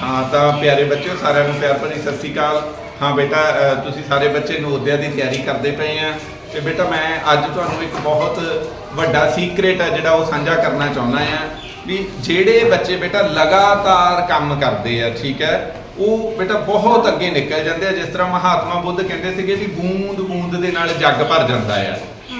ਹਾਂ, ਤਾਂ ਪਿਆਰੇ ਬੱਚਿਓ, ਸਾਰਿਆਂ ਨੂੰ ਪਿਆਰ ਭਰੀ ਸਤਿ ਸ਼੍ਰੀ ਅਕਾਲ। ਹਾਂ, ਬੇਟਾ ਤੁਸੀਂ ਸਾਰੇ ਬੱਚੇ ਨਵੋਦਿਆ ਦੀ ਤਿਆਰੀ ਕਰਦੇ ਪਏ ਆ। ਤੇ ਬੇਟਾ, ਮੈਂ ਅੱਜ ਤੁਹਾਨੂੰ ਇੱਕ ਬਹੁਤ ਵੱਡਾ ਸੀਕ੍ਰੇਟ ਆ ਜਿਹੜਾ ਉਹ ਸਾਂਝਾ ਕਰਨਾ ਚਾਹੁੰਦਾ ਆ ਵੀ ਜਿਹੜੇ ਬੱਚੇ ਬੇਟਾ ਲਗਾਤਾਰ ਕੰਮ ਕਰਦੇ ਆ, ਠੀਕ ਹੈ, ਉਹ ਬੇਟਾ ਬਹੁਤ ਅੱਗੇ ਨਿਕਲ ਜਾਂਦੇ ਆ। ਜਿਸ ਤਰ੍ਹਾਂ ਮਹਾਤਮਾ ਬੁੱਧ ਕਹਿੰਦੇ ਸੀਗੇ ਵੀ ਬੂੰਦ ਬੂੰਦ ਦੇ ਨਾਲ ਜੱਗ ਭਰ ਜਾਂਦਾ ਆ।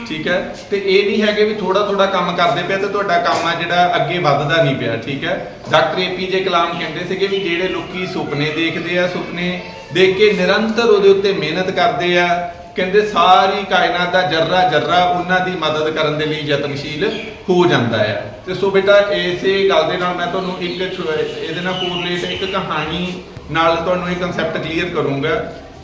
ਠੀਕ ਹੈ? ਤੇ ਇਹ ਨਹੀਂ ਹੈਗੇ ਵੀ ਥੋੜਾ ਥੋੜਾ ਕੰਮ ਕਰਦੇ ਪਿਆ ਤੇ ਤੁਹਾਡਾ ਕੰਮ ਆ ਜਿਹੜਾ ਅੱਗੇ ਵੱਧਦਾ ਨਹੀਂ ਪਿਆ, ਠੀਕ ਹੈ? ਡਾਕਟਰ ਏਪੀਜੇ ਕਲਾਮ ਕਹਿੰਦੇ ਸੀਗੇ ਵੀ ਜਿਹੜੇ ਲੋਕੀ ਸੁਪਨੇ ਦੇਖਦੇ ਆ, ਸੁਪਨੇ ਦੇਖ ਕੇ ਨਿਰੰਤਰ ਉਹਦੇ ਉੱਤੇ ਮਿਹਨਤ ਕਰਦੇ ਆ, ਕਹਿੰਦੇ ਸਾਰੀ ਕਾਇਨਾਤ ਦਾ ਜਰਰਾ ਜਰਰਾ ਉਹਨਾਂ ਦੀ ਮਦਦ ਕਰਨ ਦੇ ਲਈ ਯਤਨਸ਼ੀਲ ਹੋ ਜਾਂਦਾ ਹੈ ਤੇ ਸੋ ਬੇਟਾ ਇਸੇ ਗੱਲ ਦੇ ਨਾਲ ਮੈਂ ਤੁਹਾਨੂੰ ਇੱਕ ਇਹਦੇ ਨਾਲ ਕੋਰਿਲੇਟ ਇੱਕ ਕਹਾਣੀ ਨਾਲ ਤੁਹਾਨੂੰ ਇਹ ਕਨਸੈਪਟ ਕਲੀਅਰ ਕਰੂੰਗਾ।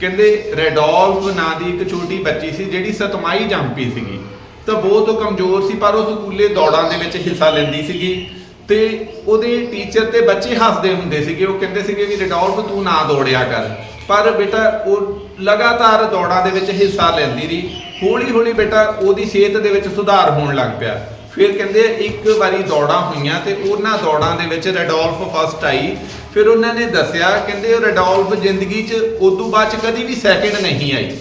ਕਹਿੰਦੇ ਰੈਡੋਲਫ ਨਾਂ ਦੀ ਇੱਕ ਛੋਟੀ ਬੱਚੀ ਸੀ ਜਿਹੜੀ ਸਤਮਾਈ ਜੰਪੀ ਸੀਗੀ। ਤਾਂ ਬਹੁਤ ਉਹ ਕਮਜ਼ੋਰ ਸੀ, ਪਰ ਉਹ ਸਕੂਲੇ ਦੌੜਾਂ ਦੇ ਵਿੱਚ ਹਿੱਸਾ ਲੈਂਦੀ ਸੀਗੀ ਤੇ ਉਹਦੇ ਟੀਚਰ ਤੇ ਬੱਚੇ ਹੱਸਦੇ ਹੁੰਦੇ ਸੀਗੇ। ਉਹ ਕਹਿੰਦੇ ਸੀਗੇ ਵੀ ਰੈਡੋਲਫ ਤੂੰ ਨਾ ਦੌੜਿਆ ਕਰ। ਪਰ ਬੇਟਾ ਉਹ ਲਗਾਤਾਰ ਦੌੜਾਂ ਦੇ ਵਿੱਚ ਹਿੱਸਾ ਲੈਂਦੀ ਰਹੀ। ਹੌਲੀ ਹੌਲੀ ਬੇਟਾ ਉਹਦੀ ਸਿਹਤ ਦੇ ਵਿੱਚ ਸੁਧਾਰ ਹੋਣ ਲੱਗ ਪਿਆ। ਫਿਰ ਕਹਿੰਦੇ ਇੱਕ ਵਾਰੀ ਦੌੜਾਂ ਹੋਈਆਂ ਤੇ ਉਹਨਾਂ ਦੌੜਾਂ ਦੇ ਵਿੱਚ ਰੈਡੋਲਫ ਫਸਟ ਆਈ। ਫਿਰ ਉਹਨਾਂ ਨੇ ਦੱਸਿਆ, ਕਹਿੰਦੇ ਉਹ ਰੈਡੋਲਫ ਜ਼ਿੰਦਗੀ 'ਚ ਉਦੋਂ ਬਾਅਦ 'ਚ ਕਦੀ ਵੀ ਸੈਕਿੰਡ ਨਹੀਂ ਆਈ।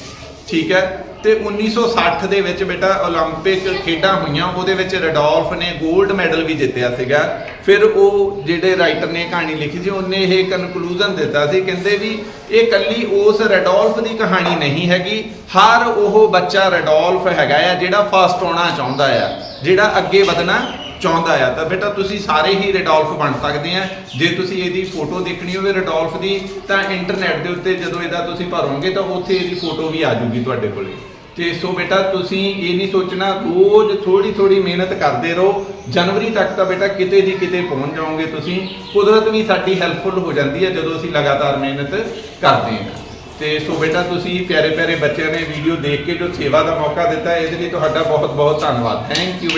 ਠੀਕ ਹੈ? ਤੇ 1960 ਦੇ ਵਿੱਚ ਬੇਟਾ 올림픽 ਖੇਡਾਂ ਹੋਈਆਂ, ਉਹਦੇ ਵਿੱਚ ਰਡੋਲਫ ਨੇ 골ਡ ਮੈਡਲ ਵੀ ਜਿੱਤਿਆ ਸੀਗਾ। ਫਿਰ ਉਹ ਜਿਹੜੇ ਰਾਈਟਰ ਨੇ ਕਹਾਣੀ ਲਿਖੀ ਸੀ, ਉਹਨੇ ਇਹ ਕਨਕਲੂਜਨ ਦਿੱਤਾ ਸੀ, ਕਹਿੰਦੇ ਵੀ ਇਹ ਕੱਲੀ ਉਸ ਰਡੋਲਫ ਦੀ ਕਹਾਣੀ ਨਹੀਂ ਹੈਗੀ, ਹਰ ਉਹ ਬੱਚਾ ਰਡੋਲਫ ਹੈਗਾ ਆ, ਜਿਹੜਾ ਫਸਟ ਆਉਣਾ ਚਾਹੁੰਦਾ ਆ, ਜਿਹੜਾ ਅੱਗੇ ਵਧਣਾ ਚਾਹੁੰਦਾ ਆ। ਤਾਂ ਬੇਟਾ ਤੁਸੀਂ ਸਾਰੇ ਹੀ ਰਡੋਲਫ ਬਣ ਸਕਦੇ ਆ। ਜੇ ਤੁਸੀਂ ਇਹਦੀ ਫੋਟੋ ਦੇਖਣੀ ਹੋਵੇ ਰਡੋਲਫ ਦੀ, ਤਾਂ ਇੰਟਰਨੈਟ ਦੇ ਉੱਤੇ ਜਦੋਂ ਇਹਦਾ ਤੁਸੀਂ ਭਰੋਗੇ, ਤਾਂ ਉੱਥੇ ਇਹਦੀ ਫੋਟੋ ਵੀ ਆ ਜੂਗੀ ਤੁਹਾਡੇ ਕੋਲੇ। ਤੇ ਸੋ ਬੇਟਾ, ਤੁਸੀਂ ਇਹ ਨਹੀਂ ਸੋਚਣਾ, ਰੋਜ਼ ਥੋੜੀ ਥੋੜੀ ਮਿਹਨਤ ਕਰਦੇ ਰਹੋ। ਜਨਵਰੀ ਤੱਕ ਤਾਂ ਬੇਟਾ ਕਿਤੇ ਦੀ ਕਿਤੇ ਪਹੁੰਚ ਜਾਓਗੇ ਤੁਸੀਂ। ਕੁਦਰਤ ਵੀ ਸਾਡੀ ਹੈਲਪਫੁਲ ਹੋ ਜਾਂਦੀ ਹੈ ਜਦੋਂ ਅਸੀਂ ਲਗਾਤਾਰ ਮਿਹਨਤ ਕਰਦੇ ਹਾਂ। ਤੇ ਸੋ ਬੇਟਾ, ਤੁਸੀਂ ਪਿਆਰੇ ਪਿਆਰੇ ਬੱਚਿਆਂ ਨੇ ਵੀਡੀਓ ਦੇਖ ਕੇ ਜੋ ਸੇਵਾ ਦਾ ਮੌਕਾ ਦਿੱਤਾ, ਇਹਦੇ ਲਈ ਤੁਹਾਡਾ ਬਹੁਤ ਬਹੁਤ ਧੰਨਵਾਦ। Thank you